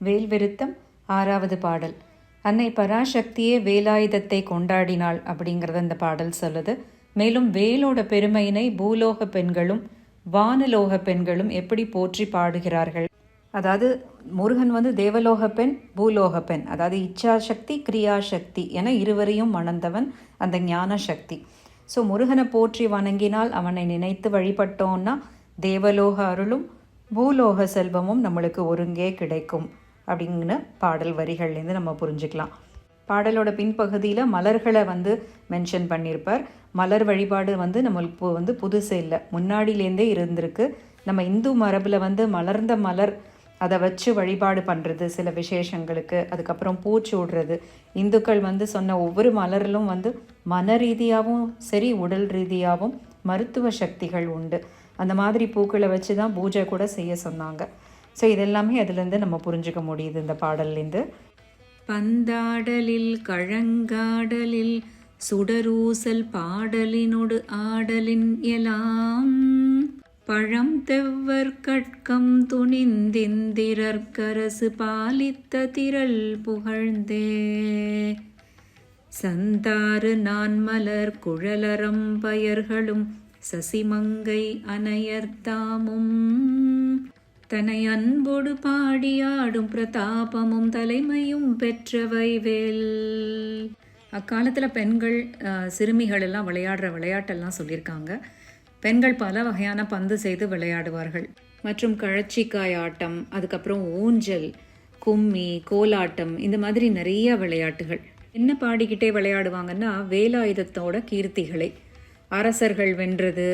வேல் விருத்தம் ஆறாவது பாடல். அன்னை பராசக்தியே வேலாயுதத்தை கொண்டாடினாள் அப்படிங்கிறத இந்த பாடல் சொல்லுது. மேலும் வேலோட பெருமையினை பூலோக பெண்களும் வானலோக பெண்களும் எப்படி போற்றி பாடுகிறார்கள். அதாவது முருகன் வந்து தேவலோக பெண் பூலோக பெண். அதாவது இச்சாசக்தி கிரியாசக்தி என இருவரையும் மணந்தவன் அந்த ஞான சக்தி ஸோ முருகனை போற்றி வணங்கினால் அவனை நினைத்து வழிபட்டோன்னா தேவலோக அருளும் பூலோக செல்வமும் நம்மளுக்கு ஒருங்கே கிடைக்கும். அப்படிங்கிற பாடல் வரிகள்லேருந்து நம்ம புரிஞ்சுக்கலாம். பாடலோட பின்பகுதியில் மலர்களை வந்து மென்ஷன் பண்ணியிருப்பார். மலர் வழிபாடு வந்து நம்மளுக்கு வந்து புதுசு இல்லை. முன்னாடியிலேருந்தே இருந்திருக்கு. நம்ம இந்து மரபில் வந்து மலர்ந்த மலர் அதை வச்சு வழிபாடு பண்ணுறது சில விசேஷங்களுக்கு அதுக்கப்புறம் பூச்சி விடுறது. இந்துக்கள் வந்து சொன்ன ஒவ்வொரு மலரிலும் வந்து மன ரீதியாகவும் சரி உடல் ரீதியாகவும் மருத்துவ சக்திகள் உண்டு. அந்த மாதிரி பூக்களை வச்சு தான் பூஜை கூட செய்ய சொன்னாங்க. ஸோ இதெல்லாமே அதுலேருந்து நம்ம புரிஞ்சுக்க முடியுது இந்த பாடல்லேருந்து. பந்தாடலில் கழங்காடலில் சுடரூசல் பாடலினொடு ஆடலின் எலாம் பழம் தெவ்வர் கட்கம் துணிந்திந்திரற்கரசு பாலித்த திரள் புகழ்ந்தே. சந்தாறு நான் மலர் குழலரம் பயர்களும் சசிமங்கை அனையர்தாமும் தனை அன்போடு பாடியாடும் பிரதாபமும் தலைமையும் பெற்றவை வேல். அக்காலத்தில் பெண்கள் சிறுமிகள் எல்லாம் விளையாடுற விளையாட்டெல்லாம் சொல்லியிருக்காங்க. பெண்கள் பல வகையான பந்து செய்து விளையாடுவார்கள். மற்றும் கழச்சிக்காய் ஆட்டம் அதுக்கப்புறம் ஊஞ்சல் கும்மி கோலாட்டம் இந்த மாதிரி நிறைய விளையாட்டுகள். என்ன பாடிக்கிட்டே விளையாடுவாங்கன்னா வேலாயுதத்தோட கீர்த்திகளை. அரசர்கள் வென்றது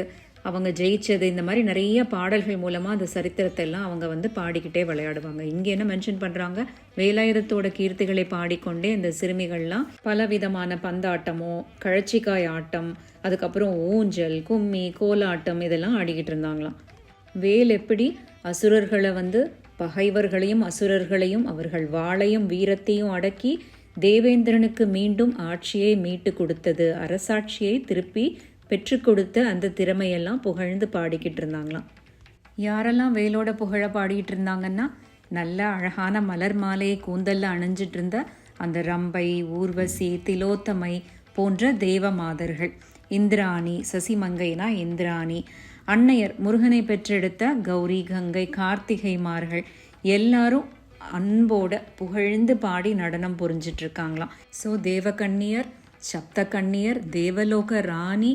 அவங்க ஜெயிச்சது இந்த மாதிரி நிறைய பாடல்கள் மூலமாக அந்த சரித்திரத்தை எல்லாம் அவங்க வந்து பாடிக்கிட்டே விளையாடுவாங்க. இங்கே என்ன மென்ஷன் பண்ணுறாங்க வேலாயுதத்தோட கீர்த்திகளை பாடிக்கொண்டே இந்த சிறுமிகள்லாம் பல விதமான பந்தாட்டமோ கழச்சிக்காய் ஆட்டம் அதுக்கப்புறம் ஊஞ்சல் கும்மி கோலாட்டம் இதெல்லாம் ஆடிக்கிட்டு இருந்தாங்களாம். வேல் எப்படி அசுரர்களை வந்து பகைவர்களையும் அசுரர்களையும் அவர்கள் வாளையும் வீரத்தையும் அடக்கி தேவேந்திரனுக்கு மீண்டும் ஆட்சியை மீட்டு கொடுத்தது அரசாட்சியை திருப்பி பெற்றுக் கொடுத்த அந்த திறமையெல்லாம் புகழ்ந்து பாடிக்கிட்டு இருந்தாங்களாம். யாரெல்லாம் வேலோட புகழ பாடிக்கிட்டு இருந்தாங்கன்னா நல்ல அழகான மலர் மாலையை கூந்தலில் அணிஞ்சிட்டு இருந்த அந்த ரம்பை ஊர்வசி திலோத்தமை போன்ற தேவ மாதர்கள். இந்திராணி சசிமங்கைனா இந்திராணி. அன்னையர் முருகனை பெற்றெடுத்த கௌரி கங்கை கார்த்திகைமார்கள் எல்லாரும் அன்போட புகழ்ந்து பாடி நடனம் புரிஞ்சிட்ருக்காங்களாம் ஸோ ஸோ தேவகன்னியர் சப்த கன்னியர் தேவலோக ராணி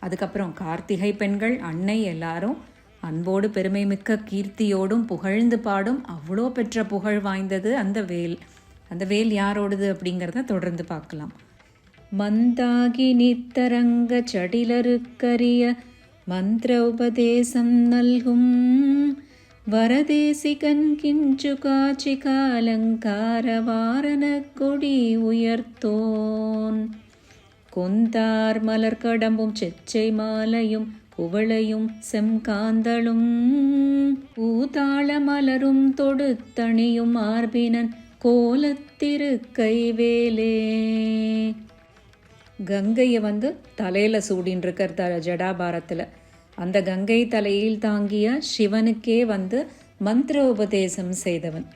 அதுக்கப்புறம் கார்த்திகை பெண்கள் அன்னை எல்லாரும் அன்போடு பெருமை மிக்க கீர்த்தியோடும் புகழ்ந்து பாடும் அவ்வளோ பெற்ற புகழ் வாய்ந்தது அந்த வேல். அந்த வேல் யாரோடது அப்படிங்கிறத தொடர்ந்து பார்க்கலாம். மந்தாகி நித்தரங்க சடிலருக்கரிய மந்திர உபதேசம் நல்கும் வரதேசிகன் கிஞ்சு காட்சி காலங்கார வாரண கொடி உயர்த்தோன். கொந்தார் மலர் கடம்பும் செச்சை மாலையும் குவளையும் செம்காந்தளும். பூதாள மலரும் தொடுத்தணியும் மார்பினன் கோலத்திரு கைவேலே கங்கையை வந்து தலையில் சூடின்னு இருக்கார் த ஜடாபாரத்தில். அந்த கங்கை தலையில் தாங்கிய சிவனுக்கே வந்து மந்திர உபதேசம் செய்தவன்.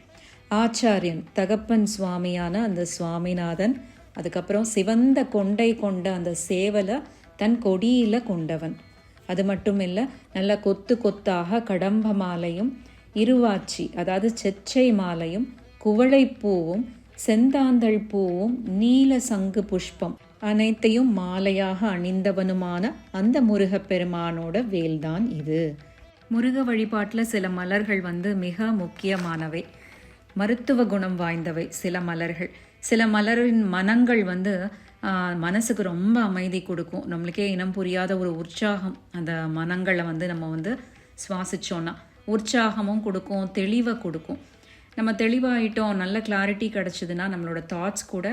ஆச்சாரியன் தகப்பன் சுவாமியான அந்த சுவாமிநாதன் அதுக்கப்புறம் சிவந்த கொண்டை கொண்ட அந்த சேவலை தன் கொடியில கொண்டவன். அது மட்டும் இல்லை நல்ல கொத்து கொத்தாக கடம்ப மாலையும் இருவாச்சி அதாவது செச்சை மாலையும் குவளைப்பூவும் செந்தாந்தள் பூவும் நீல சங்கு புஷ்பம் அனைத்தையும் மாலையாக அணிந்தவனுமான அந்த முருகப்பெருமானோட வேல்தான் இது. முருக வழிபாட்டில் சில மலர்கள் வந்து மிக முக்கியமானவை. மருத்துவ குணம் வாய்ந்தவை சில மலர்கள். சில மலரின் மனங்கள் வந்து மனசுக்கு ரொம்ப அமைதி கொடுக்கும். நம்மளுக்கே இனம் புரியாத ஒரு உற்சாகம். அந்த மனங்களை வந்து நம்ம வந்து சுவாசிச்சோன்னா உற்சாகமும் கொடுக்கும் தெளிவை கொடுக்கும். நம்ம தெளிவாயிட்டோம் நல்ல கிளாரிட்டி கிடச்சிதுன்னா நம்மளோட தாட்ஸ் கூட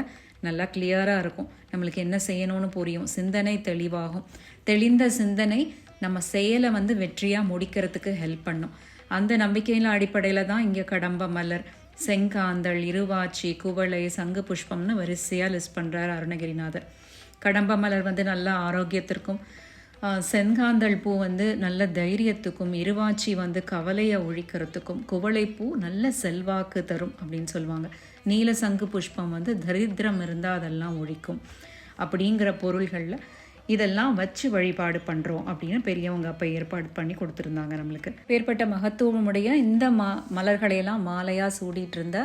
நல்லா கிளியராக இருக்கும். நம்மளுக்கு என்ன செய்யணும்னு புரியும். சிந்தனை தெளிவாகும். தெளிந்த சிந்தனை நம்ம செயலை வந்து வெற்றியாக முடிக்கிறதுக்கு ஹெல்ப் பண்ணும். அந்த நம்பிக்கையில் அடிப்படையில் தான் இங்கே கடம்ப மலர். செங்காந்தள் இருவாச்சி குவளை சங்கு புஷ்பம்னு வரிசையாக லிஸ்ட் பண்ணுறார் அருணகிரிநாதர். கடம்ப மலர் வந்து நல்ல ஆரோக்கியத்திற்கும் ஆஹ், செங்காந்தள் பூ வந்து நல்ல தைரியத்துக்கும் இருவாச்சி வந்து கவலையை ஒழிக்கிறதுக்கும் குவளைப்பூ நல்ல செல்வாக்கு தரும் அப்படின்னு சொல்லுவாங்க. நீல சங்கு புஷ்பம் வந்து தரித்திரம் இருந்தால் அதெல்லாம் ஒழிக்கும். அப்படிங்கிற பொருள்களில் இதெல்லாம் வச்சு வழிபாடு பண்ணுறோம் அப்படின்னு பெரியவங்க அப்போ ஏற்பாடு பண்ணி கொடுத்துருந்தாங்க நம்மளுக்கு. பேர்பட்ட மகத்துவமுடைய இந்த மா மலர்களையெல்லாம் மாலையாக சூடிட்டு இருந்த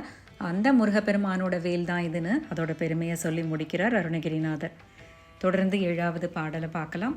அந்த முருகப்பெருமானோட வேல் தான் இதுன்னு அதோட பெருமையை சொல்லி முடிக்கிறார் அருணகிரிநாதர். தொடர்ந்து ஏழாவது பாடலை பார்க்கலாம்.